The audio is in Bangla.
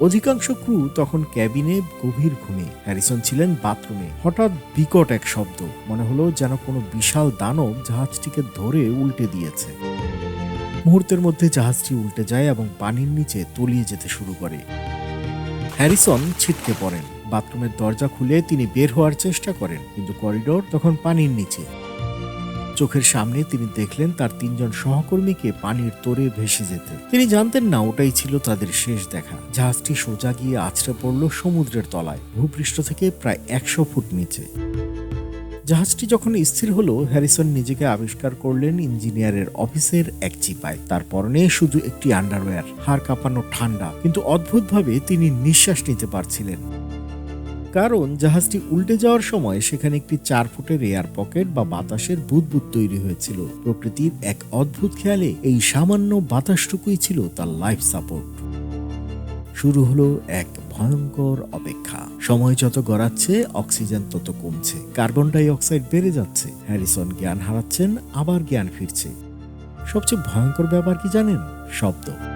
অধিকাংশ ক্রু তখন ক্যাবিনে গভীর ঘুমে। হ্যারিসন ছিলেন বাথরুমে হঠাৎ বিকট এক শব্দ, মনে হলো যেন কোনো বিশাল দানব জাহাজটিকে ধরে উল্টে দিয়েছে। মুহূর্তের মধ্যে জাহাজটি উল্টে যায় এবং পানির নিচে তলিয়ে যেতে শুরু করে। হ্যারিসন ছিটকে পড়েন। বাথরুমের দরজা খুলে তিনি বের হওয়ার চেষ্টা করেন, কিন্তু করিডোর তখন পানির নিচে। চোখের সামনে তিনি দেখলেন তার তিনজন সহকর্মীকে পানির তোরে ভেসে যেতে। তিনি জানতেন না, ওটাই ছিল তাদের শেষ দেখা। জাহাজটি সোজা গিয়ে আছড়ে পড়ল সমুদ্রের তলায়, ভূপৃষ্ঠ থেকে প্রায় একশো ফুট নিচে। জাহাজটি যখন স্থির হলো, হ্যারিসন নিজেকে আবিষ্কার করলেন ইঞ্জিনিয়ারের অফিসের এক চিপায়। তার পরনে শুধু একটি আন্ডারওয়্যার, হাড় কাঁপানো ঠান্ডা, কিন্তু অদ্ভুতভাবে তিনি নিঃশ্বাস নিতে পারছিলেন। কারণ জাহাজটি উল্টে যাওয়ার সময় সেখানে একটি চার ফুটের এয়ার পকেট বা বাতাসের বুদবুদ তৈরি হয়েছিল। প্রকৃতির এক অদ্ভুত খেয়ালে এই সামান্য বাতাসটুকুই ছিল তার লাইফ সাপোর্ট শুরু হলো এক ভয়ঙ্কর অপেক্ষা। সময় যত গড়াচ্ছে অক্সিজেন তত কমছে। কার্বন ডাই অক্সাইড বেড়ে যাচ্ছে। হ্যারিসন জ্ঞান হারাচ্ছেন, আবার জ্ঞান ফিরছে। সবচেয়ে ভয়ঙ্কর ব্যাপার কি জানেন? শব্দ।